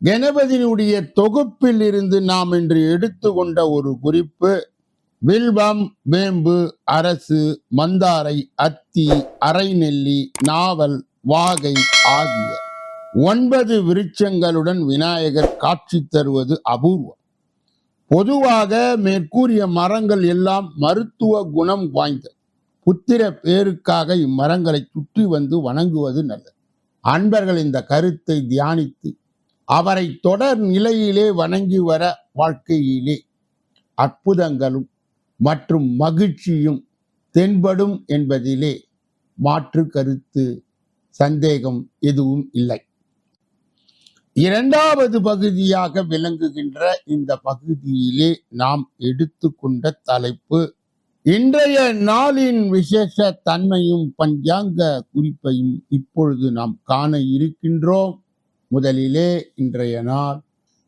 கணபதியினுடைய தொகுப்பில் இருந்து நாம் இன்று எடுத்துக்கொண்ட ஒரு குறிப்பு வில்வம் வேம்பு அரசு மந்தாரை அத்தி அரைநெல்லி நாவல் வாகை ஆகிய ஒன்பது விருட்சங்களுடன் விநாயகர் காட்சி தருவது அபூர்வம். பொதுவாக மேற்கூறிய மரங்கள் எல்லாம் மருத்துவ குணம் வாய்ந்தது. புத்திர பேருக்காக இம்மரங்களை சுற்றி வந்து வணங்குவது நல்லது. அன்பர்கள் இந்த கருத்தை தியானித்து அவரை தொடர் நிலையிலே வணங்கி வர வாழ்க்கையிலே அற்புதங்களும் மற்றும் மகிழ்ச்சியும் தென்படும் என்பதிலே மாற்று கருத்து சந்தேகம் எதுவும் இல்லை. இரண்டாவது பகுதியாக விளங்குகின்ற இந்த பகுதியிலே நாம் எடுத்துக்கொண்ட தலைப்பு இன்றைய நாளின் விசேஷ தன்மையும் பஞ்சாங்க குறிப்பையும் இப்பொழுது நாம் காண இருக்கின்றோம். முதலிலே இன்றைய நாள்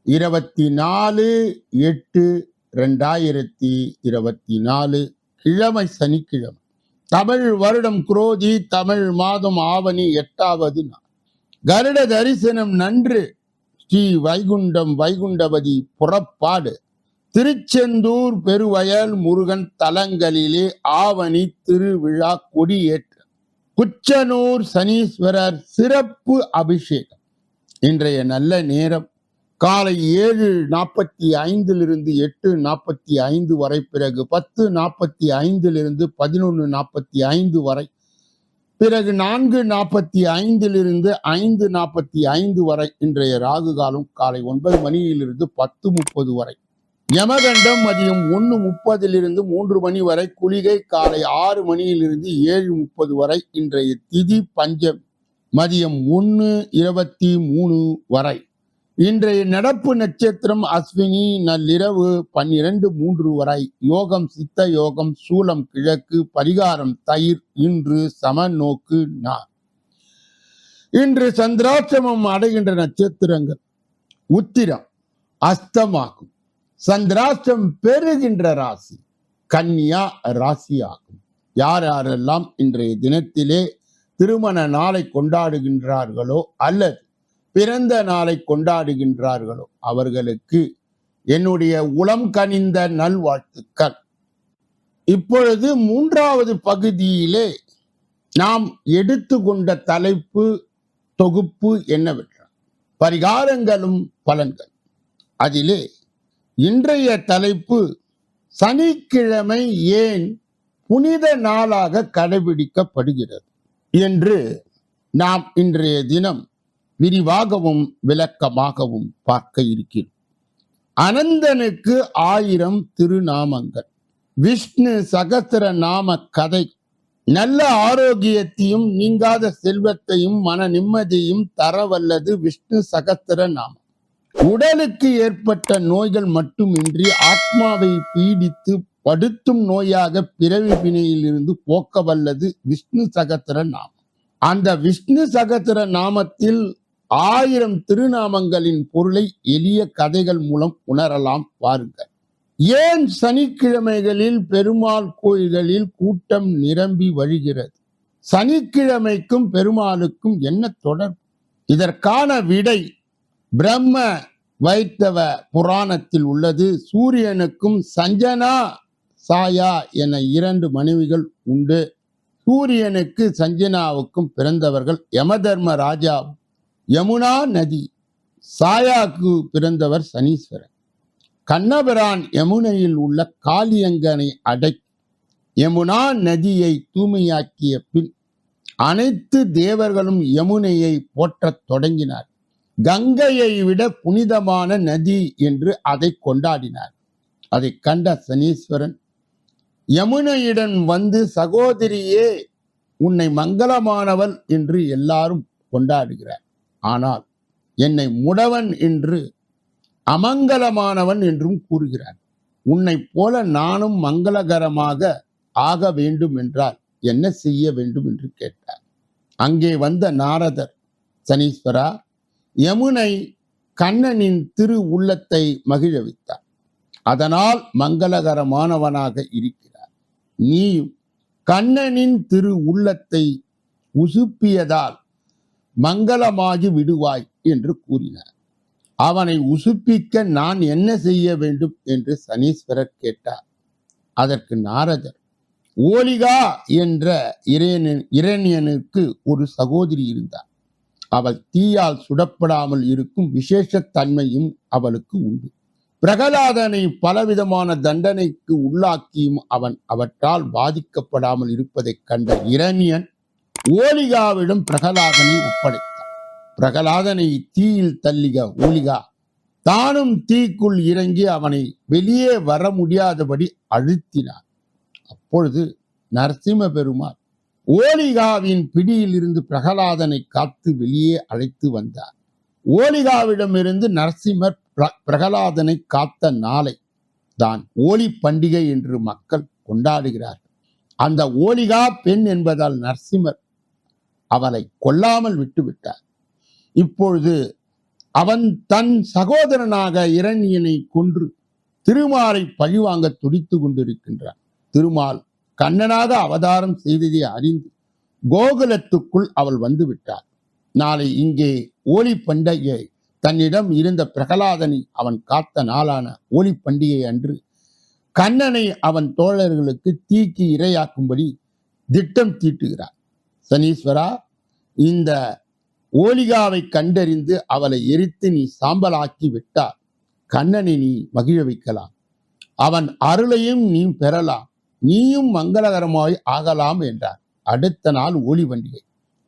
இருபத்தி நாலு எட்டு ரெண்டாயிரத்தி இருபத்தி நாலு கிழமை சனிக்கிழமை. தமிழ் வருடம் குரோதி தமிழ் மாதம் ஆவணி எட்டாவது நாள். கருட தரிசனம் நன்று ஸ்ரீ வைகுண்டம் வைகுண்டபதி புறப்பாடு. திருச்செந்தூர் பெருவயல் முருகன் தலங்களிலே ஆவணி திருவிழா கொடியேற்ற குச்சனூர் சனீஸ்வரர் சிறப்பு அபிஷேகம். இன்றைய நல்ல நேரம் காலை ஏழு நாற்பத்தி ஐந்திலிருந்து எட்டு நாற்பத்தி ஐந்து வரை பிறகு பத்து நாற்பத்தி ஐந்திலிருந்து பதினொன்று நாற்பத்தி ஐந்து வரை பிறகு நான்கு நாற்பத்தி ஐந்திலிருந்து ஐந்து நாற்பத்தி ஐந்து வரை இன்றைய ராகு காலம் காலை ஒன்பது மணியிலிருந்து பத்து முப்பது வரை. யமகண்டம் மதியம் ஒன்று முப்பதிலிருந்து மூன்று மணி வரை குளிகை காலை ஆறு மணியிலிருந்து ஏழு முப்பது வரை இன்றைய திதி பஞ்சம். மதியம் ஒன்று இருபத்தி மூணு வரை. இன்றைய நடப்பு நட்சத்திரம் அஸ்வினி நள்ளிரவு பன்னிரண்டு மூன்று வரை. யோகம் சித்த யோகம் சூலம் கிழக்கு பரிகாரம் தயிர் இன்று சமநோக்கு நார் இன்று சந்திராசிரமம் அடைகின்ற நட்சத்திரங்கள். உத்திரம் அஸ்தமாகும். சந்திராஷ்டம் பெறுகின்ற ராசி கன்னியா ராசி ஆகும் யார் யாரெல்லாம் இன்றைய தினத்திலே திருமண நாளை கொண்டாடுகின்றார்களோ அல்லது பிறந்த நாளை கொண்டாடுகின்றார்களோ அவர்களுக்கு என்னுடைய உளம் கனிந்த நல்வாழ்த்துக்கள். இப்பொழுது மூன்றாவது பகுதியிலே நாம் எடுத்துக்கொண்ட தலைப்பு தொகுப்பு என்னவென்றால் பரிகாரங்களும் பலன்கள். அதிலே இன்றைய தலைப்பு சனிக்கிழமை ஏன் புனித நாளாக கடைபிடிக்கப்படுகிறது? என்று நாம் இன்றைய தினம் விரிவாகவும் விளக்கமாகவும் பார்க்க இருக்கிறோம். அனந்தனுக்கு ஆயிரம் திருநாமங்கள். விஷ்ணு சகசர நாம கதை. நல்ல ஆரோக்கியத்தையும் நீங்காத செல்வத்தையும் மன நிம்மதியும் தரவல்லது விஷ்ணு சகசர நாமம். உடலுக்கு ஏற்பட்ட நோய்கள் மட்டுமின்றி ஆத்மாவை பீடித்து படுத்தும் நோயாக பிறவி பிணையிலிருந்து போக்க வல்லது விஷ்ணு சகத்திர நாமம். அந்த விஷ்ணு சகத்திர நாமத்தில் ஆயிரம் திருநாமங்களின் பொருளை எளிய கதைகள் மூலம் உணரலாம் பாருங்கள். ஏன் சனிக்கிழமைகளில் பெருமாள் கோயில்களில் கூட்டம் நிரம்பி வழிகிறது? சனிக்கிழமைக்கும் பெருமாளுக்கும் என்ன தொடர்பு? இதற்கான விடை பிரம்ம வைத்தவ புராணத்தில் உள்ளது. சூரியனுக்கும் சஞ்சனா சாயா என இரண்டு மனைவிகள் உண்டு. சூரியனுக்கு சஞ்சனாவுக்கும் பிறந்தவர்கள் யமதர்ம ராஜாவும் யமுனா நதி. சாயாக்கு பிறந்தவர் சனீஸ்வரன். கண்ணபிரான் யமுனையில் உள்ள காளியங்கனை அடை யமுனா நதியை தூய்மையாக்கிய பின் அனைத்து தேவர்களும் யமுனையை போற்றத் தொடங்கினார். கங்கையை விட புனிதமான நதி என்று அதை கொண்டாடினார். அதை கண்ட சனீஸ்வரன் யமுனையிடம் வந்து சகோதரியே உன்னை மங்களமானவள் என்று எல்லாரும் கொண்டாடுகிறார். ஆனால் என்னை முடவன் என்று அமங்கலமானவன் என்றும் கூறுகிறார். உன்னைப் போல நானும் மங்களகரமாக ஆக வேண்டும் என்றால் என்ன செய்ய வேண்டும் என்று கேட்டார். அங்கே வந்த நாரதர் சனீஸ்வரா யமுனை கண்ணனின் திரு உள்ளத்தை மகிழ வைத்தார் அதனால் மங்களகரமானவனாக இருக்கிறார் நீயும் கண்ணனின் திரு உள்ளத்தை உசுப்பியதால் மங்களமாகி விடுவாய் என்று கூறினார். அவனை உசுப்பிக்க நான் என்ன செய்ய வேண்டும் என்று சனீஸ்வரர் கேட்டார். அதற்கு நாரதர் ஓலிகா என்ற இரேனியன் இரணியனுக்கு ஒரு சகோதரி இருந்தார். அவள் தீயால் சுடப்படாமல் இருக்கும் விசேஷ தன்மையும் அவளுக்கு உண்டு. பிரகலாதனை பலவிதமான தண்டனைக்கு உள்ளாக்கியும் அவன் அவற்றால் பாதிக்கப்படாமல் இருப்பதைக் கண்ட இரணியன் ஓலிகாவிடம் பிரகலாதனை ஒப்படைத்தான். பிரகலாதனை தீயில் தள்ளிய ஓலிகா தானும் தீக்குள் இறங்கி அவனை வெளியே வர முடியாதபடி அழுத்தினார் அப்பொழுது நரசிம்ம பெருமாள் ஓலிகாவின் பிடியில் இருந்து பிரகலாதனை காத்து வெளியே அழைத்து வந்தார். ஓலிகாவிடமிருந்து நரசிம்மர் பிரகலாதனை காத்த நாளை தான் ஓலி பண்டிகை என்று மக்கள் கொண்டாடுகிறார்கள். அந்த ஓலிகா பெண் என்பதால் நரசிம்மர் அவளை கொல்லாமல் விட்டுவிட்டார். இப்பொழுது அவன் தன் சகோதரனாக இரணியனை கொன்று திருமாலை பழிவாங்க துடித்து கொண்டிருக்கின்றான். திருமால் கண்ணனாக அவதாரம் செய்ததை அறிந்து கோகுலத்துக்குள் அவள் வந்து விட்டார் நாளை இங்கே ஓலி பண்டிகை தன்னிடம் இருந்த பிரகலாதனை அவன் காத்த நாளான ஓலி பண்டிகை அன்று கண்ணனை அவன் தோழர்களுக்கு தீக்கு இரையாக்கும்படி திட்டம் தீட்டுகிறார். சனீஸ்வரா இந்த ஓலிகாவை கண்டறிந்து அவளை எரித்து நீ சாம்பலாக்கி விட்டால் கண்ணனை நீ மகிழ வைக்கலாம். அவன் அருளையும் நீ பெறலாம். நீயும் மங்களகரமாய் ஆகலாம் என்றார். அடுத்த நாள் ஓலி பண்டிகை.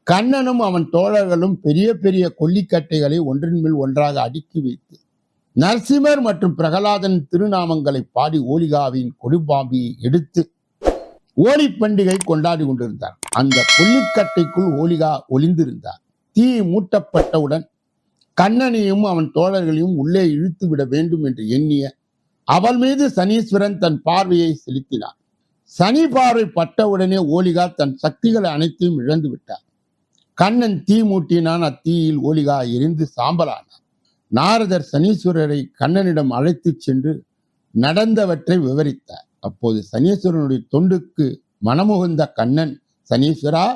கண்ணனும் அவன் தோழர்களும் பெரிய பெரிய கொல்லிக்கட்டைகளை ஒன்றின் மேல் ஒன்றாக அடுக்கி வைத்து நரசிம்மர் மற்றும் பிரகலாதன் திருநாமங்களை பாடி ஓலிகாவின் கொடுபாம்பியை எடுத்து ஓலி பண்டிகை கொண்டாடி கொண்டிருந்தார். அந்த கொல்லிக்கட்டைக்குள் ஓலிகா ஒளிந்திருந்தார். தீ மூட்டப்பட்டவுடன் கண்ணனையும் அவன் தோழர்களையும் உள்ளே இழுத்து விட வேண்டும் என்று எண்ணிய அவள் மீது சனீஸ்வரன் தன் பார்வையை செலுத்தினார் சனி பார்வை பட்டவுடனே ஓலிகா தன் சக்திகளை அனைத்தையும் இழந்து விட்டார். கண்ணன் தீ மூட்டினான் அத்தீயில் ஓலிகா எரிந்து சாம்பலானான். நாரதர் சனீஸ்வரரை கண்ணனிடம் அழைத்துச் சென்று நடந்தவற்றை விவரித்தார். அப்போது சனீஸ்வரனுடைய தொண்டுக்கு மனமுகுந்த கண்ணன் சனீஸ்வரா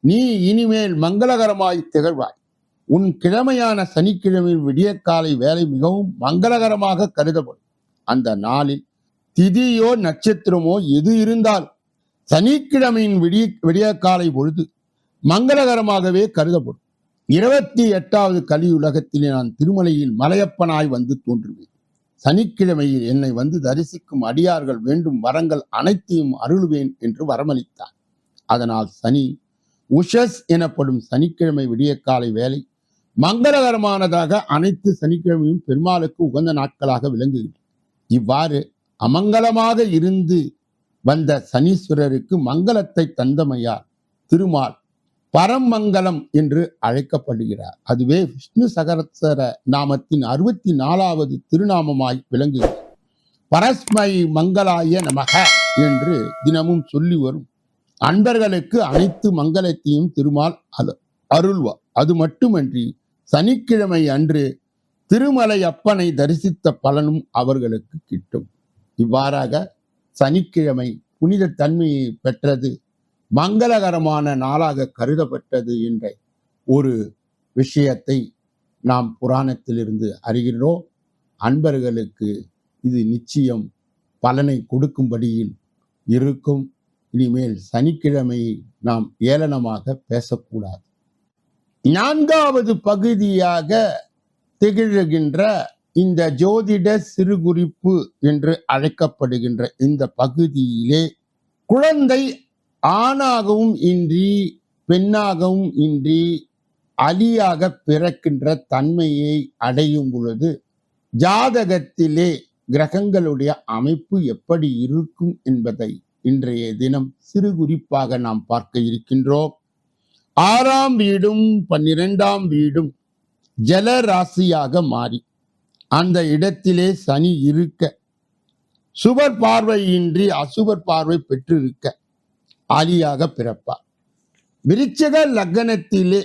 நீ இனிமேல் மங்களகரமாய் திகழ்வாய். உன் கிழமையான சனிக்கிழமையின் விடியற்காலை வேலை மிகவும் மங்களகரமாக கருதப்படும். அந்த நாளில் திதியோ நட்சத்திரமோ எது இருந்தால் சனிக்கிழமையின் விடிய விடியற்காலை பொழுது மங்களகரமாகவே கருதப்படும். இருபத்தி எட்டாவது கலியுலகத்திலே நான் திருமலையில் மலையப்பனாய் வந்து தோன்றுவேன். சனிக்கிழமையில் என்னை வந்து தரிசிக்கும் அடியார்கள் வேண்டும் வரங்கள் அனைத்தையும் அருளுவேன் என்று வரமளித்தார். அதனால் சனி உஷஸ் எனப்படும் சனிக்கிழமை விடியற்காலை வேலை மங்களகரமானதாக அனைத்து சனிக்கிழமையும் பெருமாளுக்கு உகந்த நாட்களாக விளங்குகின்றன இவ்வாறு அமங்கலமாக இருந்து வந்த சனீஸ்வரருக்கு மங்களத்தை தந்தமையார் திருமால் பரமங்கலம் என்று அழைக்கப்படுகிறார். அதுவே விஷ்ணு சகரசர நாமத்தின் அறுபத்தி நாலாவது திருநாமமாய் விளங்குகிறது. பரஸ்மை மங்களாய நமக என்று தினமும் சொல்லி வரும். அன்பர்களுக்கு அனைத்து மங்களத்தையும் திருமால் அரு- அருள்வார். அது மட்டுமன்றி சனிக்கிழமை அன்று திருமலை அப்பனை தரிசித்த பலனும் அவர்களுக்கு கிட்டும். இவ்வாறாக சனிக்கிழமை புனித தன்மையை பெற்றது மங்களகரமான நாளாக கருதப்பட்டது என்ற ஒரு விஷயத்தை நாம் புராணத்திலிருந்து அறிகிறோம். அன்பர்களுக்கு இது நிச்சயம் பலனை கொடுக்கும்படியில் இருக்கும். இனிமேல் சனிக்கிழமையை நாம் ஏளனமாக பேசக்கூடாது. நான்காவது பகுதியாக திகழ்கின்ற இந்த ஜோதிட சிறுகுறிப்பு என்று அழைக்கப்படுகின்ற இந்த பகுதியிலே குழந்தை ஆணாகவும் இன்றி பெண்ணாகவும் இன்றி அலியாக பிறக்கின்ற தன்மையை அடையும் பொழுது ஜாதகத்திலே கிரகங்களுடைய அமைப்பு எப்படி இருக்கும் என்பதை இன்றைய தினம் சிறு குறிப்பாக நாம் பார்க்க இருக்கின்றோம். ஆறாம் வீடும் பன்னிரெண்டாம் வீடும் ஜல ராசியாக மாறி அந்த இடத்திலே சனி இருக்க சுபர் பார்வையின்றி அசுபர் பார்வை பெற்றிருக்க ஆலியாக பிறப்பார். விருச்சக லக்னத்திலே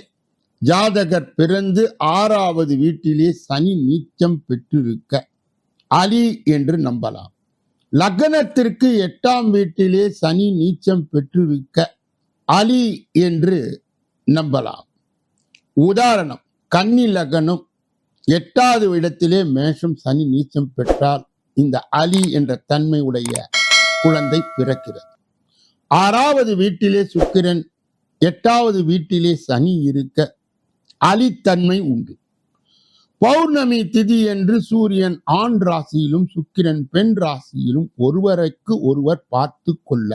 ஜாதகர் பிறந்து ஆறாவது வீட்டிலே சனி நீச்சம் பெற்றிருக்க அலி என்று நம்பலாம். லக்னத்திற்கு எட்டாம் வீட்டிலே சனி நீச்சம் பெற்றிருக்க அலி என்று நம்பலாம். உதாரணம் கன்னி லக்னம் எட்டாவது இடத்திலே மேஷம் சனி நீச்சம் பெற்றால் இந்த அலி என்ற தன்மை உடைய குழந்தை பிறக்கிறது. ஆறாவது வீட்டிலே சுக்கிரன் எட்டாவது வீட்டிலே சனி இருக்க அலித்தன்மை உண்டு. பௌர்ணமி திதி என்று சூரியன் ஆண் ராசியிலும் சுக்கிரன் பெண் ராசியிலும் ஒருவருக்கு ஒருவர் பார்த்து கொள்ள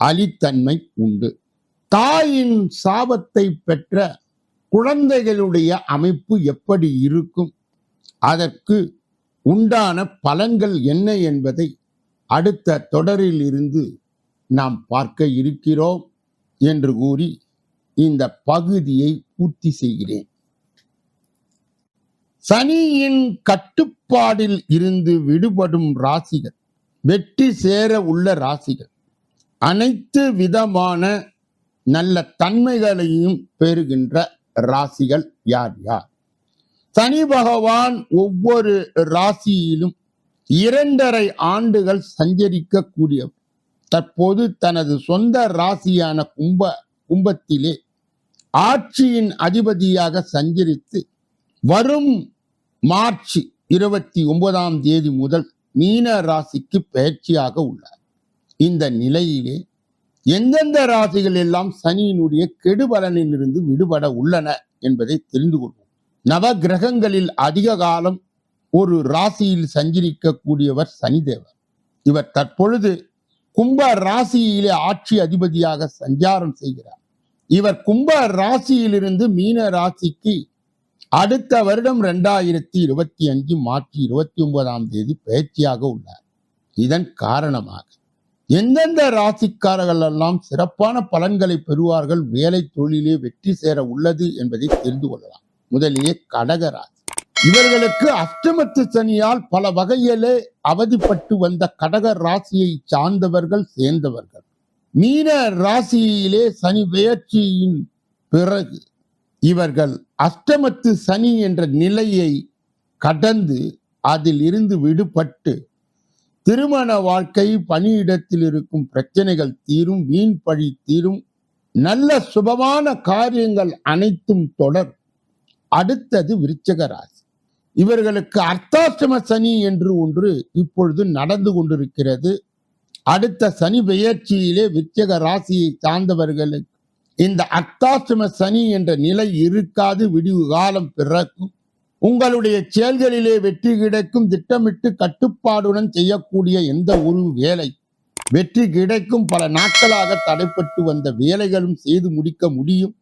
அலித்தன்மை உண்டு. தாயின் சாபத்தை பெற்ற குழந்தைகளுடைய அமைப்பு எப்படி இருக்கும்? அதற்கு உண்டான பலன்கள் என்ன என்பதை அடுத்த தொடரில் இருந்து நாம் பார்க்க இருக்கிறோம் என்று கூறி இந்த பகுதியை பூர்த்தி செய்கிறேன். சனியின் கட்டுப்பாடில் இருந்து விடுபடும் ராசிகள் வெற்றி சேர உள்ள ராசிகள் அனைத்து விதமான நல்ல தன்மைகளையும் பெறுகின்ற ராசிகள் யார் யார்? சனி பகவான் ஒவ்வொரு ராசியிலும் இரண்டரை ஆண்டுகள் சஞ்சரிக்க கூடியவர் தற்போது தனது சொந்த ராசியான கும்ப கும்பத்திலே ஆட்சியின் அதிபதியாக சஞ்சரித்து வரும் மார்ச் இருபத்தி ஒன்பதாம் தேதி முதல் மீன ராசிக்கு பயிற்சியாக உள்ளார். இந்த நிலையிலே எந்தெந்த ராசிகள் எல்லாம் சனியினுடைய கெடுபலனிலிருந்து விடுபட உள்ளன என்பதை தெரிந்து கொள்வோம். நவ கிரகங்களில் அதிக காலம் ஒரு ராசியில் சஞ்சரிக்கக்கூடியவர் சனிதேவர். இவர் தற்பொழுது கும்ப ராசியிலே ஆட்சி அதிபதியாக சஞ்சாரம் செய்கிறார். இவர் கும்ப ராசியிலிருந்து மீன ராசிக்கு அடுத்த வருடம் ரெண்டாயிரத்தி இருபத்தி அஞ்சு மார்ச் இருபத்தி ஒன்பதாம் தேதி பயிற்சியாக உள்ளார். இதன் காரணமாக எந்தெந்த ராசிக்காரர்கள் எல்லாம் சிறப்பான பலன்களை பெறுவார்கள் வேலை தொழிலே வெற்றி சேர உள்ளது என்பதை தெரிந்து கொள்ளலாம். முதலிலே கடக ராசி. இவர்களுக்கு அஷ்டமத்து சனியால் பல வகையிலே அவதிப்பட்டு வந்த கடக ராசியை சார்ந்தவர்கள் சேர்ந்தவர்கள். மீன ராசியிலே சனி பெயர்ச்சியின் பிறகு இவர்கள் அஷ்டமத்து சனி என்ற நிலையை கடந்து அதில் இருந்து விடுபட்டு திருமண வாழ்க்கை பணியிடத்தில் இருக்கும் பிரச்சனைகள் தீரும் வீண் பழி தீரும் நல்ல சுபமான காரியங்கள் அனைத்தும் தொடர். அடுத்தது விருச்சகராசி இவர்களுக்கு அர்த்தாஷ்டம சனி என்று ஒன்று இப்பொழுது நடந்து கொண்டிருக்கிறது. அடுத்த சனி பெயர்ச்சியிலே விச்சக ராசியை சார்ந்தவர்களுக்கு இந்த அர்த்தாஷ்டம சனி என்ற நிலை இருக்காது விடிவு காலம் பிறக்கும். உங்களுடைய செயல்களிலே வெற்றி கிடைக்கும் திட்டமிட்டு கட்டுப்பாடுடன் செய்யக்கூடிய எந்த ஒரு வேலை வெற்றி கிடைக்கும். பல நாட்களாக தடைப்பட்டு வந்த வேலைகளும் செய்து முடிக்க முடியும்.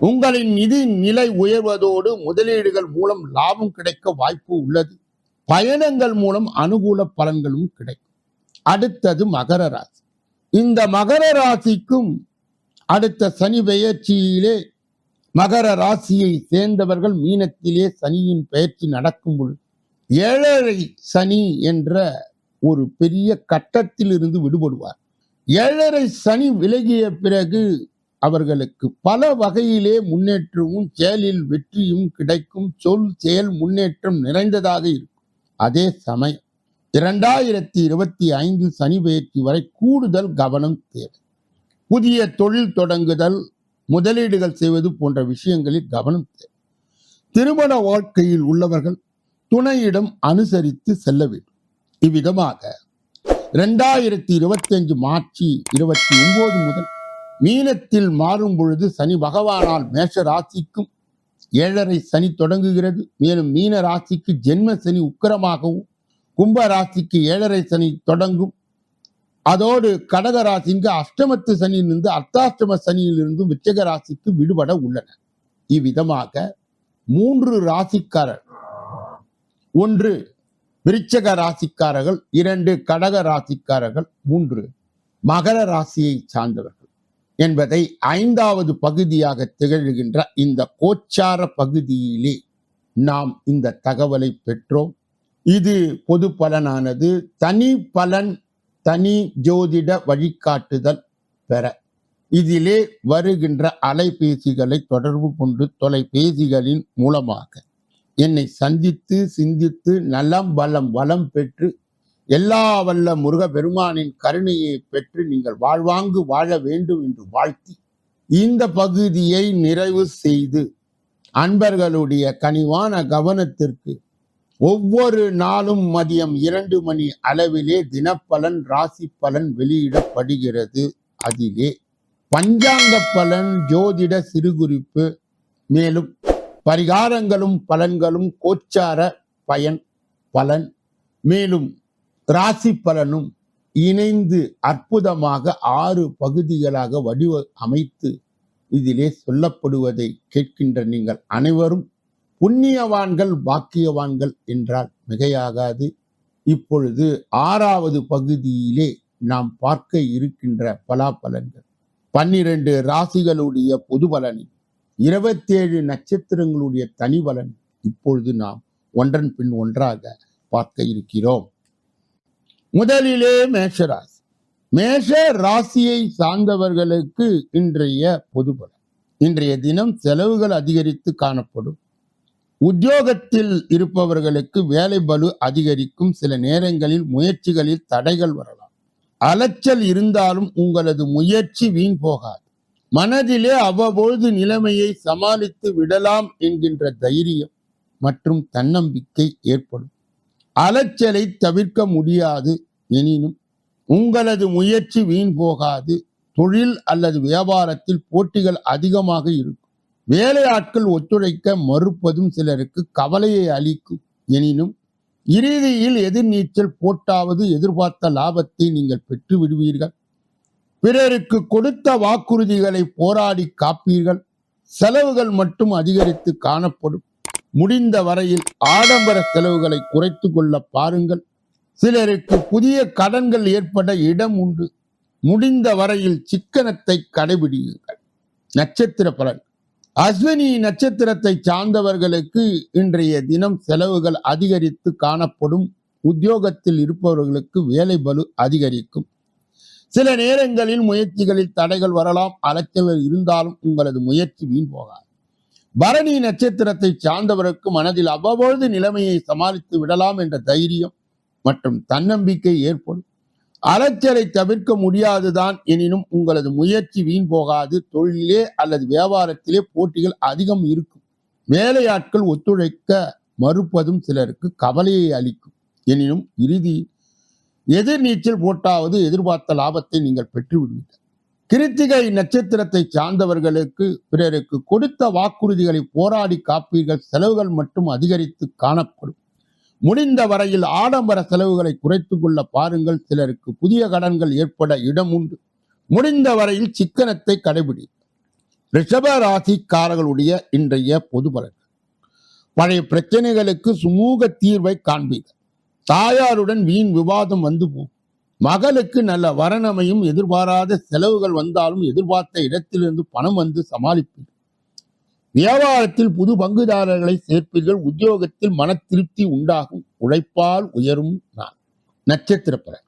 உங்களின் நிதி நிலை உயர்வதோடு முதலீடுகள் மூலம் லாபம் கிடைக்க வாய்ப்பு உள்ளது. பயணங்கள் மூலம் அனுகூல பலன்களும் கிடைக்கும். அடுத்தது மகர ராசி. இந்த மகர ராசிக்கும் அடுத்த சனி பெயர்ச்சியிலே மகர ராசியை சேர்ந்தவர்கள் மீனத்திலே சனியின் பயிற்சி நடக்கும் பொழுது ஏழரை சனி என்ற ஒரு பெரிய கட்டத்தில் இருந்து விடுபடுவார். ஏழரை சனி விலகிய பிறகு அவர்களுக்கு பல வகையிலே முன்னேற்றமும் செயலில் வெற்றியும் கிடைக்கும். சொல் செயல் முன்னேற்றம் நிறைந்ததாக இருக்கும். அதே சமயம் இரண்டாயிரத்தி இருபத்தி ஐந்து சனி பயிற்சி வரை கூடுதல் கவனம் தேவை. புதிய தொழில் தொடங்குதல் முதலீடுகள் செய்வது போன்ற விஷயங்களில் கவனம் தேவை. திருமண வாழ்க்கையில் உள்ளவர்கள் துணையிடம் அனுசரித்து செல்ல வேண்டும். இவ்விதமாக இரண்டாயிரத்தி இருபத்தி அஞ்சு மார்ச் இருபத்தி ஒன்பது முதல் மீனத்தில் மாறும் பொழுது சனி பகவானால் மேஷ ராசிக்கும் ஏழரை சனி தொடங்குகிறது. மேலும் மீன ராசிக்கு ஜென்ம சனி உக்கிரமாகவும் கும்ப ராசிக்கு ஏழரை சனி தொடங்கும். அதோடு கடக ராசிக்கு அஷ்டமத்து சனியிலிருந்து அர்த்தாஷ்டம சனியிலிருந்தும் விச்சக ராசிக்கு விடுபட உள்ளன. இவ்விதமாக மூன்று ராசிக்காரர் ஒன்று விருச்சக ராசிக்காரர்கள் இரண்டு கடக ராசிக்காரர்கள் மூன்று மகர ராசியை சார்ந்தவர்கள். என்பதை ஐந்தாவது பகுதியாக திகழ்கின்ற இந்த கோச்சார பகுதியிலே நாம் இந்த தகவலை பெற்றோம். இது பொது பலனானது தனி பலன் தனி ஜோதிட வழிகாட்டுதல் பெற. இதிலே வருகின்ற அலைபேசிகளை தொடர்பு கொண்டு தொலைபேசிகளின் மூலமாக என்னை சந்தித்து சிந்தித்து நலம் பலம் வளம் பெற்று எல்லா வல்ல முருக பெருமானின் கருணையை பெற்று நீங்கள் வாழ்வாங்கு வாழ வேண்டும் என்று வாழ்த்தி இந்த பகுதியை நிறைவு செய்து அன்பர்களுடைய கனிவான கவனத்திற்கு ஒவ்வொரு நாளும் மதியம் இரண்டு மணி அளவிலே தினப்பலன் ராசி பலன் வெளியிடப்படுகிறது. அதிலே பஞ்சாங்க பலன் ஜோதிட சிறுகுறிப்பு மேலும் பரிகாரங்களும் பலன்களும் கோச்சார பயன் பலன் மேலும் ராசி பலனும் இணைந்து அற்புதமாக ஆறு பகுதிகளாக வடிவ அமைத்து இதிலே சொல்லப்படுவதை கேட்கின்ற நீங்கள் அனைவரும் புண்ணியவான்கள் பாக்கியவான்கள் என்றால் மிகையாகாது. இப்பொழுது ஆறாவது பகுதியிலே நாம் பார்க்க இருக்கின்ற பலாபலன்கள். பன்னிரண்டு ராசிகளுடைய பொது பலனில் இருபத்தேழு நட்சத்திரங்களுடைய தனி பலன் இப்பொழுது நாம் ஒன்றன் பின் ஒன்றாக பார்க்க இருக்கிறோம். முதலிலே மேஷராசி. மேஷ ராசியை சார்ந்தவர்களுக்கு இன்றைய பொதுபலன். இன்றைய தினம் செலவுகள் அதிகரித்து காணப்படும். உத்தியோகத்தில் இருப்பவர்களுக்கு வேலை பலு அதிகரிக்கும். சில நேரங்களில் முயற்சிகளில் தடைகள் வரலாம். அலைச்சல் இருந்தாலும் உங்களது முயற்சி வீண் போகாது. மனதிலே அவ்வப்பொழுது நிலைமையை சமாளித்து விடலாம் என்கின்ற தைரியம் மற்றும் தன்னம்பிக்கை ஏற்படும். அலைச்சலை தவிர்க்க முடியாது. எனினும் உங்களது முயற்சி வீண் போகாது. தொழில் அல்லது வியாபாரத்தில் போட்டிகள் அதிகமாக இருக்கும். வேலையாட்கள் ஒத்துழைக்க மறுப்பதும் சிலருக்கு கவலையை அளிக்கும். எனினும் இறுதியில் எதிர்நீச்சல் போட்டாவது எதிர்பார்த்த லாபத்தை நீங்கள் பெற்று விடுவீர்கள் பிறருக்கு கொடுத்த வாக்குறுதிகளை போராடி காப்பீர்கள். செலவுகள் மட்டும் அதிகரித்து காணப்படும். முடிந்த வரையில் ஆடம்பர செலவுகளை குறைத்து கொள்ள பாருங்கள். சிலருக்கு புதிய கடன்கள் ஏற்பட இடம் உண்டு. முடிந்த வரையில் சிக்கனத்தை கடைபிடியுங்கள். நட்சத்திர பலன். அஸ்வினி நட்சத்திரத்தை சார்ந்தவர்களுக்கு இன்றைய தினம் செலவுகள் அதிகரித்து காணப்படும். உத்தியோகத்தில் இருப்பவர்களுக்கு வேலை பலு அதிகரிக்கும். சில நேரங்களில் முயற்சிகளில் தடைகள் வரலாம். அலைச்சல்கள் இருந்தாலும் உங்களது முயற்சி வீண் போகாது. பரணி நட்சத்திரத்தை சார்ந்தவருக்கு மனதில் அவ்வப்பொழுது நிலைமையை சமாளித்து விடலாம் என்ற தைரியம் மற்றும் தன்னம்பிக்கை ஏற்படும். அலைச்சலை தவிர்க்க முடியாதுதான் எனினும் உங்களது முயற்சி வீண் போகாது. தொழிலே அல்லது வியாபாரத்திலே போட்டிகள் அதிகம் இருக்கும். வேலையாட்கள் ஒத்துழைக்க மறுப்பதும் சிலருக்கு கவலையை அளிக்கும். எனினும் இறுதி எதிர்நீச்சல் போட்டாவது எதிர்பார்த்த லாபத்தை நீங்கள் பெற்றுவிடுவீர்கள். கிருத்திகை நட்சத்திரத்தை சார்ந்தவர்களுக்கு பிறருக்கு கொடுத்த வாக்குறுதிகளை போராடி காப்பீர்கள். செலவுகள் மட்டும் அதிகரித்து காணப்படும். முடிந்த வரையில் ஆடம்பர செலவுகளை குறைத்து கொள்ள பாருங்கள். சிலருக்கு புதிய கடன்கள் ஏற்பட இடம் உண்டு. முடிந்த வரையில் சிக்கனத்தை கடைபிடி. ரிஷப ராசிக்காரர்களுடைய இன்றைய பொது பலன். பழைய பிரச்சனைகளுக்கு சுமூக தீர்வை காண்பீர்கள். தாயாருடன் வீண் விவாதம் வந்து போகும். மகளுக்கு நல்ல வரணமையும் எதிர்பாராத செலவுகள் வந்தாலும் எதிர்பார்த்த இடத்திலிருந்து பணம் வந்து சமாளிப்பீர்கள் வியாபாரத்தில் புது பங்குதாரர்களை சேர்ப்பீர்கள். உத்தியோகத்தில் மன திருப்தி உண்டாகும். உழைப்பால் உயரும் நான் நட்சத்திர பலன்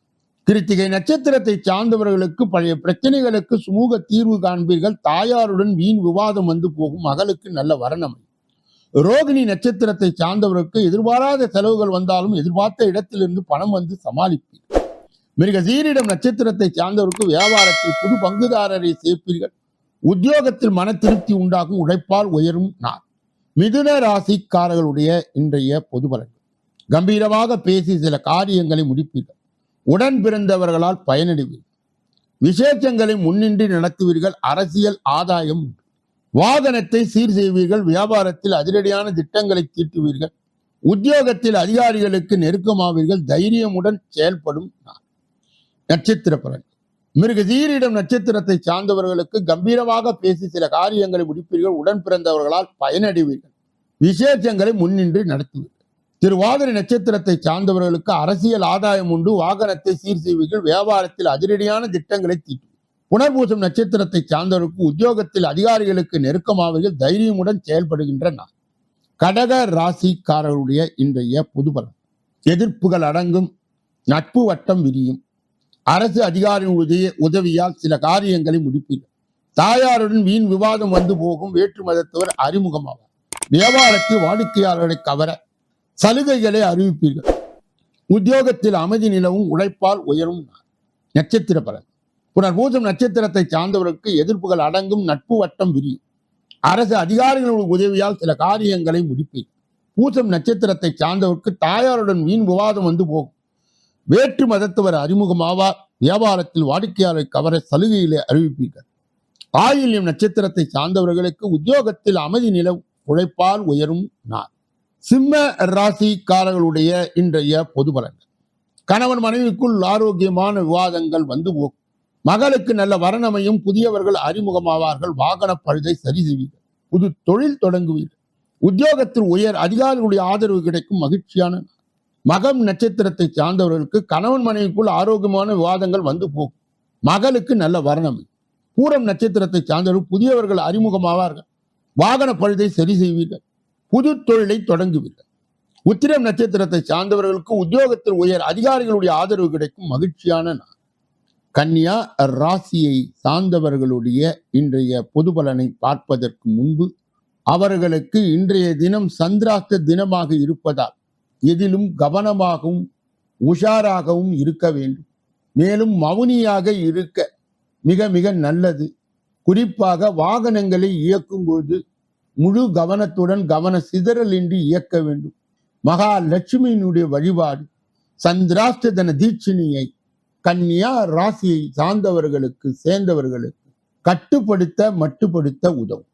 கிருத்திகை நட்சத்திரத்தை சார்ந்தவர்களுக்கு பழைய பிரச்சனைகளுக்கு சுமூக தீர்வு காண்பீர்கள். தாயாருடன் வீண் விவாதம் வந்து போகும். மகளுக்கு நல்ல வரணமை ரோகிணி நட்சத்திரத்தை சார்ந்தவருக்கு எதிர்பாராத செலவுகள் வந்தாலும் எதிர்பார்த்த இடத்திலிருந்து பணம் வந்து சமாளிப்பீர்கள் மிருக சீரிடம் நட்சத்திரத்தை சார்ந்தவருக்கு வியாபாரத்தில் புது பங்குதாரரை சேர்ப்பீர்கள். உத்தியோகத்தில் மன திருப்தி உண்டாகும் உழைப்பால் உயரும் நாள். மிதுன ராசிக்காரர்களுடைய இன்றைய பொது பலன்கள் கம்பீரமாக பேசி சில காரியங்களை முடிப்பீர்கள். உடன் பிறந்தவர்களால் பயனடைவீர்கள். விசேஷங்களை முன்னின்றி நடத்துவீர்கள். அரசியல் ஆதாயம் உண்டு. வாகனத்தை சீர் செய்வீர்கள். வியாபாரத்தில் அதிரடியான திட்டங்களை தீட்டுவீர்கள். உத்தியோகத்தில் அதிகாரிகளுக்கு நெருக்கமாவீர்கள். தைரியமுடன் செயல்படும் நான் நட்சத்திர பலன் மிருகதீரிடம் நட்சத்திரத்தை சார்ந்தவர்களுக்கு கம்பீரமாக பேசி சில காரியங்களை முடிப்பீர்கள். உடன் பிறந்தவர்களால் பயனடைவீர்கள். விசேஷங்களை முன்னின்று நடத்துவீர்கள். திருவாதிரை நட்சத்திரத்தை சார்ந்தவர்களுக்கு அரசியல் ஆதாயம் உண்டு. வாகனத்தை சீர் செய்வீர்கள். வியாபாரத்தில் அதிரடியான திட்டங்களை தீட்டும் புனர்பூசம் நட்சத்திரத்தை சார்ந்தவருக்கு உத்தியோகத்தில் அதிகாரிகளுக்கு நெருக்கமாவீர்கள். தைரியமுடன் செயல்படுகின்ற கடக ராசிக்காரருடைய இன்றைய புதுபலம் எதிர்ப்புகள் அடங்கும். நட்பு வட்டம் விரியும். அரசு அதிகாரியின் உதவி உதவியால் சில காரியங்களை முடிப்பீர்கள் தாயாருடன் வீண் விவாதம் வந்து போகும் வேற்று மதத்தவர் அறிமுகமாவார். வியாபாரத்தில் வாடிக்கையாளர்களை கவர சலுகைகளை அறிவிப்பீர்கள். உத்தியோகத்தில் அமைதி நிலவும் உழைப்பால் உயரும் நட்சத்திர பலன். புனர்பூசம் நட்சத்திரத்தை சார்ந்தவருக்கு எதிர்ப்புகள் அடங்கும் நட்பு வட்டம் விரியும். அரசு அதிகாரிகளுடைய உதவியால் சில காரியங்களை முடிப்பீர்கள் பூசம் நட்சத்திரத்தை சார்ந்தவருக்கு தாயாருடன் வீண் விவாதம் வந்து போகும். வேற்று மதத்தவர் அறிமுகமாவார். வியாபாரத்தில் வாடிக்கையாளரை கவர சலுகையிலே அறிவிப்பீர்கள். ஆயில்யம் நட்சத்திரத்தை சார்ந்தவர்களுக்கு உத்தியோகத்தில் அமைதி நில உழைப்பால் உயரும் நாள். சிம்ம ராசிக்காரர்களுடைய இன்றைய பொது பலன்கள். கணவன் மனைவிக்குள் ஆரோக்கியமான விவாதங்கள் வந்து போகும். மகளுக்கு நல்ல வரணமையும் புதியவர்கள் அறிமுகமாவார்கள். வாகன பழுதை சரி செய்வீர்கள். புது தொழில் தொடங்குவீர்கள். உத்தியோகத்தில் உயர் அதிகாரிகளுடைய ஆதரவு கிடைக்கும் மகிழ்ச்சியான மகம் நட்சத்திரத்தை சார்ந்தவர்களுக்கு கணவன் மனைவிக்குள் ஆரோக்கியமான விவாதங்கள் வந்து போகும். மகளுக்கு நல்ல வரணம். பூரம் நட்சத்திரத்தை சார்ந்தவர்கள் புதியவர்கள் அறிமுகமாவார்கள். வாகன பழுதை சரி செய்வீர்கள். புது தொழிலை தொடங்குவீர்கள். உத்திரம் நட்சத்திரத்தை சார்ந்தவர்களுக்கு உத்தியோகத்தில் உயர் அதிகாரிகளுடைய ஆதரவு கிடைக்கும் மகிழ்ச்சியான நாள். கன்னியா ராசியை சார்ந்தவர்களுடைய இன்றைய பொது பலனை பார்ப்பதற்கு முன்பு அவர்களுக்கு இன்றைய தினம் சந்திராஷ்ட தினமாக இருப்பதால் எதிலும் கவனமாகவும் உஷாராகவும் இருக்க வேண்டும். மேலும் மௌனியாக இருக்க மிக மிக நல்லது. குறிப்பாக வாகனங்களை இயக்கும்போது முழு கவனத்துடன் கவன சிதறலின்றி இயக்க வேண்டும். மகா லட்சுமியினுடைய வழிபாடு சந்திராஷ்டதன தீட்சிணியை கன்னியா ராசியை சார்ந்தவர்களுக்கு சேர்ந்தவர்களுக்கு கட்டுப்படுத்த மட்டுப்படுத்த உதவும்.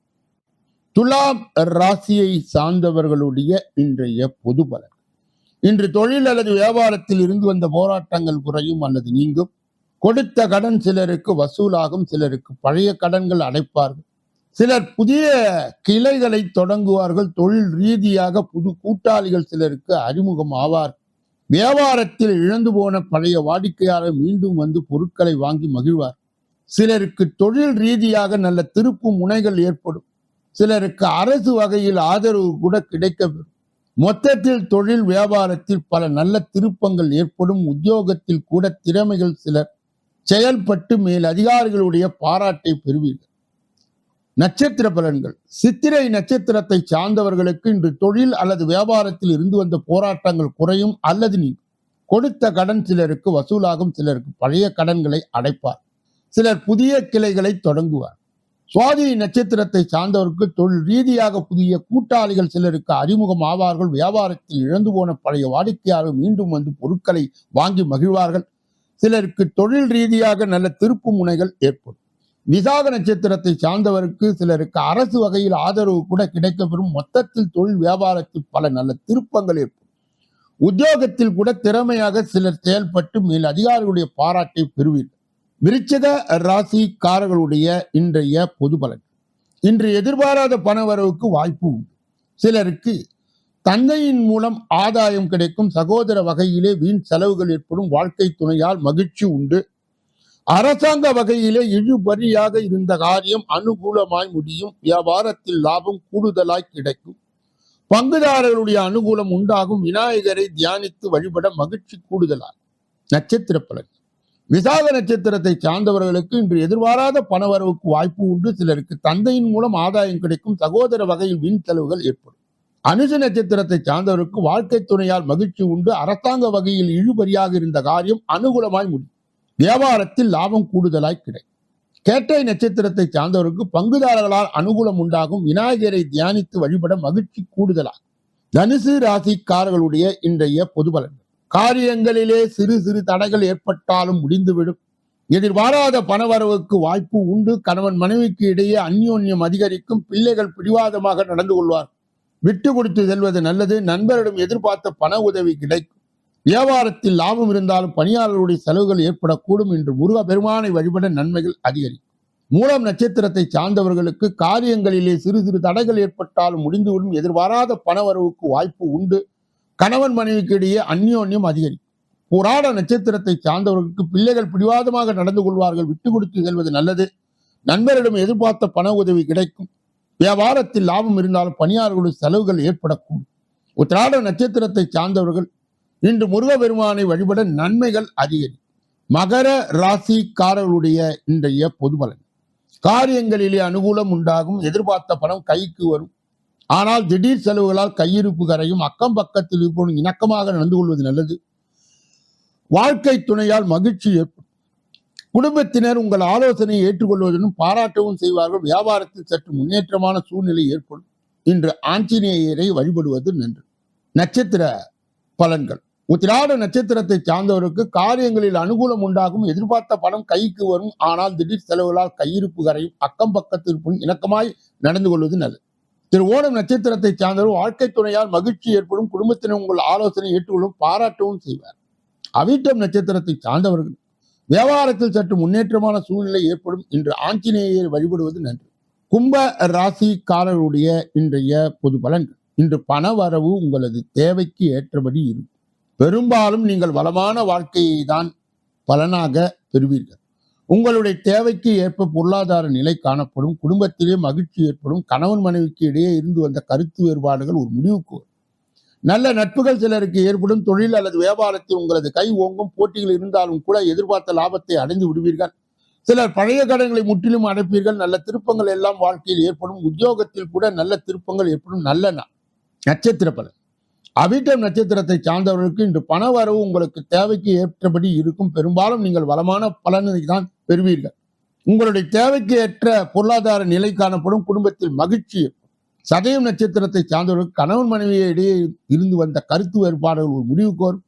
துலாம் ராசியை சார்ந்தவர்களுடைய இன்றைய பொது பலன். இன்று தொழில் அல்லது வியாபாரத்தில் இருந்து வந்த போராட்டங்கள் குறையும் அல்லது நீங்கும். கொடுத்த கடன் சிலருக்கு வசூலாகும் சிலருக்கு பழைய கடன்கள் அடைப்பார்கள். சிலர் புதிய கிளைகளை தொடங்குவார்கள். தொழில் ரீதியாக புது கூட்டாளிகள் சிலருக்கு அறிமுகம் ஆவார். வியாபாரத்தில் இழந்து போன பழைய வாடிக்கையாளர் மீண்டும் வந்து பொருட்களை வாங்கி மகிழ்வார். சிலருக்கு தொழில் ரீதியாக நல்ல திருப்பு முனைகள் ஏற்படும். சிலருக்கு அரசு வகையில் ஆதரவு கூட கிடைக்கப்பெறும் மொத்தத்தில் தொழில் வியாபாரத்தில் பல நல்ல திருப்பங்கள் ஏற்படும். உத்தியோகத்தில் கூட திறமைகள் சிலர் செயல்பட்டு மேல் அதிகாரிகளுடைய பாராட்டை பெறுவீர்கள். நட்சத்திர பலன்கள். சித்திரை நட்சத்திரத்தை சார்ந்தவர்களுக்கு இன்று தொழில் அல்லது வியாபாரத்தில் இருந்து வந்த போராட்டங்கள் குறையும் அல்லது நீ கொடுத்த கடன் சிலருக்கு வசூலாகும். சிலருக்கு பழைய கடன்களை அடைப்பார். சிலர் புதிய கிளைகளை தொடங்குவார். சுவாதி நட்சத்திரத்தை சார்ந்தவருக்கு தொழில் ரீதியாக புதிய கூட்டாளிகள் சிலருக்கு அறிமுகம் ஆவார்கள். வியாபாரத்தில் இழந்து போன பழைய வாடிக்கையாளர் மீண்டும் வந்து பொருட்களை வாங்கி மகிழ்வார்கள். சிலருக்கு தொழில் ரீதியாக நல்ல திருப்பு முனைகள் ஏற்படும். விசாக நட்சத்திரத்தை சார்ந்தவருக்கு சிலருக்கு அரசு வகையில் ஆதரவு கூட கிடைக்கப்பெறும். மொத்தத்தில் தொழில் வியாபாரத்தில் பல நல்ல திருப்பங்கள் ஏற்படும். உத்தியோகத்தில் கூட திறமையாக சிலர் செயல்பட்டு மேல் அதிகாரிகளுடைய பாராட்டை பெறுவீர்கள். விருச்சக ராசிக்காரர்களுடைய இன்றைய பொது பலன். இன்று எதிர்பாராத பணவரவுக்கு வாய்ப்பு உண்டு. சிலருக்கு தந்தையின் மூலம் ஆதாயம் கிடைக்கும் சகோதர வகையிலே வீண் செலவுகள் ஏற்படும் வாழ்க்கை துணையால் மகிழ்ச்சி உண்டு. அரசாங்க வகையிலே இழுபறியாக இருந்த காரியம் அனுகூலமாய் முடியும். வியாபாரத்தில் லாபம் கூடுதலாய் கிடைக்கும். பங்குதாரர்களுடைய அனுகூலம் உண்டாகும். விநாயகரை தியானித்து வழிபட மகிழ்ச்சி கூடுதலாகும் நட்சத்திர பலன். விசாக நட்சத்திரத்தை சார்ந்தவர்களுக்கு இன்று எதிர்பாராத பணவரவுக்கு வாய்ப்பு உண்டு. சிலருக்கு தந்தையின் மூலம் ஆதாயம் கிடைக்கும் சகோதர வகையில் வீண் செலவுகள் ஏற்படும். அனுச நட்சத்திரத்தை சார்ந்தவருக்கு வாழ்க்கை துணையால் மகிழ்ச்சி உண்டு. அரசாங்க வகையில் இழுபறியாக இருந்த காரியம் அனுகூலமாய் முடியும். வியாபாரத்தில் லாபம் கூடுதலாய் கிடைக்கும். கேட்டை நட்சத்திரத்தை சார்ந்தவருக்கு பங்குதாரர்களால் அனுகூலம் உண்டாகும். விநாயகரை தியானித்து வழிபட மகிழ்ச்சி கூடுதலாகும். தனுசு ராசிக்காரர்களுடைய இன்றைய பொது பலன்கள். காரியங்களிலே சிறு சிறு தடைகள் ஏற்பட்டாலும் முடிந்துவிடும். எதிர்பாராத பணவரவுக்கு வாய்ப்பு உண்டு. கணவன் மனைவிக்கு இடையே அந்யோன்யம் அதிகரிக்கும். பிள்ளைகள் பிடிவாதமாக நடந்து கொள்வார். விட்டு கொடுத்து செல்வது நல்லது. நண்பரிடம் எதிர்பார்த்த பண உதவி கிடைக்கும். வியாபாரத்தில் லாபம் இருந்தாலும் பணியாளர்களுடைய செலவுகள் ஏற்படக்கூடும் என்று முருக பெருமானை வழிபட நன்மைகள் அதிகரிக்கும். மூலம் நட்சத்திரத்தை சார்ந்தவர்களுக்கு காரியங்களிலே சிறு சிறு தடைகள் ஏற்பட்டாலும் முடிந்துவிடும். எதிர்பாராத பணவரவுக்கு வாய்ப்பு உண்டு. கணவன் மனைவிக்கு இடையே அந்யோன்யம் அதிகரிக்கும் புராட நட்சத்திரத்தை சார்ந்தவர்களுக்கு பிள்ளைகள் பிடிவாதமாக நடந்து கொள்வார்கள். விட்டு கொடுத்து செல்வது நல்லது. நண்பரிடம் எதிர்பார்த்த பண உதவி கிடைக்கும். வியாபாரத்தில் லாபம் இருந்தாலும் பணியாளர்களுடைய செலவுகள் ஏற்படக்கூடும். உத்திராட நட்சத்திரத்தை சார்ந்தவர்கள் இன்று முருக பெருமானை வழிபட நன்மைகள் அதிகரிக்கும் மகர ராசிக்காரர்களுடைய இன்றைய பொதுபலன். காரியங்களிலே அனுகூலம் உண்டாகும். எதிர்பார்த்த பணம் கைக்கு வரும். ஆனால் திடீர் செலவுகளால் கையிருப்பு கரையும் அக்கம் பக்கத்தில் இருப்பவன் இணக்கமாக நடந்து கொள்வது நல்லது. வாழ்க்கை துணையால் மகிழ்ச்சி ஏற்படும். குடும்பத்தினர் உங்கள் ஆலோசனையை ஏற்றுக்கொள்வதுடன் பாராட்டவும் செய்வார்கள். வியாபாரத்தில் சற்று முன்னேற்றமான சூழ்நிலை ஏற்படும். இன்று ஆஞ்சநேயரை வழிபடுவது நன்று. நட்சத்திர பலன்கள். உத்திராட நட்சத்திரத்தை சார்ந்தவருக்கு காரியங்களில் அனுகூலம் உண்டாகும். எதிர்பார்த்த பணம் கைக்கு வரும். ஆனால் திடீர் செலவுகளால் கையிருப்பு கரையும் அக்கம் பக்கத்திற்கும் இணக்கமாய் நடந்து கொள்வது நல்லது. திரு ஓணம் நட்சத்திரத்தை சார்ந்தவர் வாழ்க்கை துணையால் மகிழ்ச்சி ஏற்படும் குடும்பத்தினர் உங்கள் ஆலோசனை ஏற்றுக்கொள்ளும் பாராட்டவும் செய்வார். அவிட்டம் நட்சத்திரத்தை சார்ந்தவர்கள் வியாபாரத்தில் சற்று முன்னேற்றமான சூழ்நிலை ஏற்படும் இன்று ஆஞ்சநேயர் வழிபடுவது நன்று. கும்ப ராசிக்காரருடைய இன்றைய பொது பலன்கள். இன்று பண வரவு உங்களது தேவைக்கு ஏற்றபடி இருக்கும். பெரும்பாலும் நீங்கள் வளமான வாழ்க்கையை தான் பலனாக பெறுவீர்கள். உங்களுடைய தேவைக்கு ஏற்ப பொருளாதார நிலை காணப்படும் குடும்பத்திலே மகிழ்ச்சி ஏற்படும் கணவன் மனைவிக்கு இடையே இருந்து வந்த கருத்து வேறுபாடுகள் ஒரு முடிவுக்கு வரும். நல்ல நட்புகள் சிலருக்கு ஏற்படும் தொழில் அல்லது வியாபாரத்தில் உங்களது கை ஓங்கும் போட்டிகள் இருந்தாலும் கூட எதிர்பார்த்த லாபத்தை அடைந்து விடுவீர்கள். சிலர் பழைய கடன்களை முற்றிலும் அடைப்பீர்கள் நல்ல திருப்பங்கள் எல்லாம் வாழ்க்கையில் ஏற்படும் உத்தியோகத்தில் கூட நல்ல திருப்பங்கள் ஏற்படும் நல்ல நாள். நட்சத்திர பலன். அவிட்டம் நட்சத்திரத்தை சார்ந்தவர்களுக்கு இன்று பண வரவு உங்களுக்கு தேவைக்கு ஏற்றபடி இருக்கும். பெரும்பாலும் நீங்கள் வளமான பலனை தான் பெறுவீர்கள். உங்களுடைய தேவைக்கு ஏற்ற பொருளாதார நிலை காணப்படும் குடும்பத்தில் மகிழ்ச்சி சதயம் நட்சத்திரத்தை சார்ந்தவர்கள் கணவன் மனைவியை இடையே இருந்து வந்த கருத்து வேறுபாடுகள் ஒரு முடிவுக்கு வரும்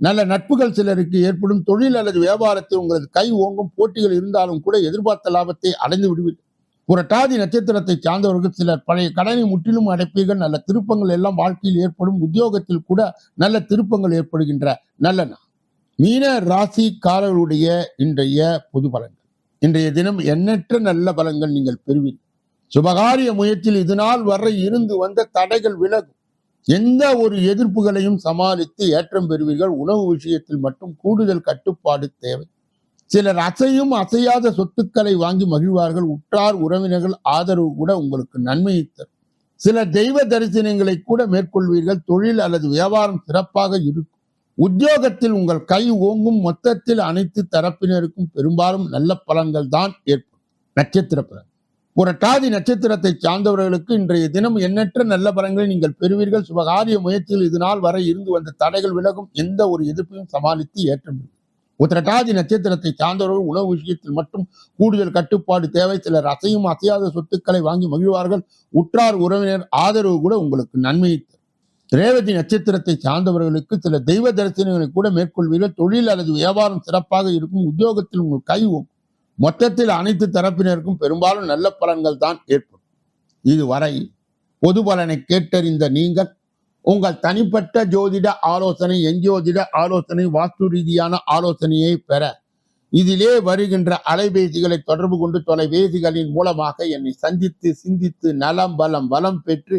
நல்ல நட்புகள் சிலருக்கு ஏற்படும். தொழில் அல்லது வியாபாரத்தில் உங்களது கை ஓங்கும் போட்டிகள் இருந்தாலும் கூட எதிர்பார்த்த லாபத்தை அடைந்து விடுவீர்கள். புரட்டாதி நட்சத்திரத்தை சார்ந்தவர்கள் சிலர் பழைய கடனை முற்றிலும் அடைப்பீர்கள். நல்ல திருப்பங்கள் எல்லாம் வாழ்க்கையில் ஏற்படும். உத்தியோகத்தில் கூட நல்ல திருப்பங்கள் ஏற்படுகின்ற நல்ல நாள். மீன ராசிக்காரர்களுடைய இன்றைய பொது பலன்கள். இன்றைய தினம் எண்ணற்ற நல்ல பலன்கள் நீங்கள் பெறுவீர்கள். சுபகாரிய முயற்சியில் இதுநாள் வரை இருந்து வந்த தடைகள் விலகும். எந்த ஒரு எதிர்ப்புகளையும் சமாளித்து ஏற்றம் பெறுவீர்கள். உணவு விஷயத்தில் மட்டும் கூடுதல் கட்டுப்பாடு தேவை. சிலர் அசையும் அசையாத சொத்துக்களை வாங்கி மகிழ்வார்கள். உற்றார் உறவினர்கள் ஆதரவு கூட உங்களுக்கு நன்மையை தரும். சில தெய்வ தரிசனங்களை கூட மேற்கொள்வீர்கள். தொழில் அல்லது வியாபாரம் சிறப்பாக இருக்கும். உத்தியோகத்தில் உங்கள் கை ஓங்கும் மொத்தத்தில் அனைத்து தரப்பினருக்கும் பெரும்பாலும் நல்ல பலன்கள் தான் ஏற்படும். நட்சத்திர பலன் புரட்டாதி நட்சத்திரத்தை சார்ந்தவர்களுக்கு இன்றைய தினம் எண்ணற்ற நல்ல பலன்களை நீங்கள் பெறுவீர்கள். சுபகாரிய முயற்சியில் இது நாள் வரை இருந்து வந்த தடைகள் விலகும் எந்த ஒரு எதிர்ப்பையும் சமாளித்து ஏற்ற முடியும் உத்திரட்டாதி நட்சத்திரத்தை சார்ந்தவர்கள் உணவு விஷயத்தில் மட்டும் கூடுதல் கட்டுப்பாடு தேவை. சிலர் அசையும் அசையாத சொத்துக்களை வாங்கி மகிழ்வார்கள். உற்றார் உறவினர் ஆதரவு கூட உங்களுக்கு நன்மையை தரும். ரேவதி நட்சத்திரத்தை சார்ந்தவர்களுக்கு சில தெய்வ தரிசனங்களை கூட மேற்கொள்வீர்கள். தொழில் அல்லது வியாபாரம் சிறப்பாக இருக்கும். உத்தியோகத்தில் உங்கள் கைவும் மொத்தத்தில் அனைத்து தரப்பினருக்கும் பெரும்பாலும் நல்ல பலன்கள் தான் ஏற்படும். இதுவரை பொது பலனை கேட்டறிந்த நீங்கள் உங்கள் தனிப்பட்ட ஜோதிட ஆலோசனை எஞ்சோதிட ஆலோசனை வாஸ்து ரீதியான ஆலோசனையை பெற இதிலே வருகின்ற அலைபேசிகளை தொடர்பு கொண்டு தொலைபேசிகளின் மூலமாக என்னை சந்தித்து சிந்தித்து நலம் பலம் வளம் பெற்று